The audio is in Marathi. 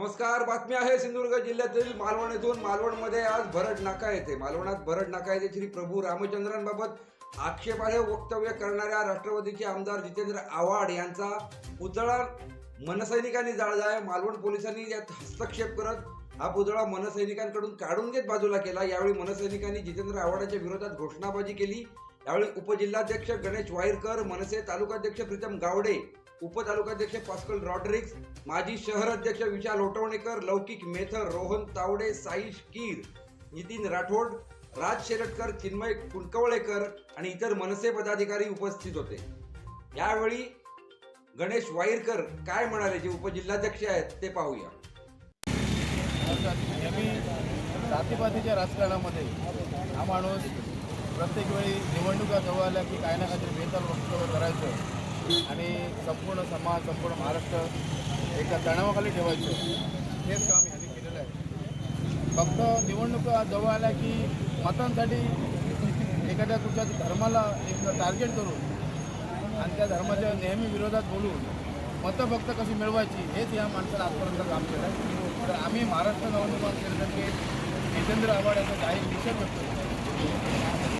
नमस्कार बातमी आहे सिंधुदुर्ग जिल्ह्यातील मालवण येथून. मालवणमध्ये आज भरड नाका येते मालवणात भरड नाका येथे श्री प्रभू रामचंद्रांबाबत आक्षेपार्ह वक्तव्य करणाऱ्या राष्ट्रवादीचे आमदार जितेंद्र आव्हाड यांचा पुतळा मनसैनिकांनी जाळला आहे. मालवण पोलिसांनी यात हस्तक्षेप करत हा पुतळा मनसैनिकांकडून काढून घेत बाजूला केला. यावेळी मनसैनिकांनी जितेंद्र आव्हाडाच्या विरोधात घोषणाबाजी केली. यावेळी उपजिल्हाध्यक्ष गणेश वाईरकर मनसे तालुकाध्यक्ष प्रीतम गावडे उपतालुकाध्यक्ष पास्कल रॉड्रिक्स माजी शहर अध्यक्ष विशाल लोटवणेकर लौकिक मेथर रोहन तावडे साईश कीर नितीन राठोड राज शेलटकर चिन्मय कुणकवळेकर आणि इतर मनसे पदाधिकारी उपस्थित होते. यावेळी गणेश वाईरकर काय म्हणाले जे उपजिल्हाध्यक्ष आहेत ते पाहूया. नेहमी जातीपातीच्या राजकारणामध्ये हा माणूस प्रत्येक वेळी निवडणुका जवळ आल्या की काही ना काहीतरी बेताल वक्तव्य आणि संपूर्ण समाज संपूर्ण महाराष्ट्र एका तणावाखाली ठेवायचं. हेच काम ह्यांनी केलेलं आहे. फक्त निवडणुका जवळ आल्या की मतांसाठी एखाद्या कुठच्या धर्माला एक टार्गेट करून आणि त्या धर्माच्या नेहमी विरोधात बोलून मतं फक्त कशी मिळवायची हेच या माणसाला आजपर्यंत काम केलं आहे. तर आम्ही महाराष्ट्र नवनिर्माण केंद्राचे जितेंद्र आव्हाड याचा जाहीर निषेध व्यक्त करतो.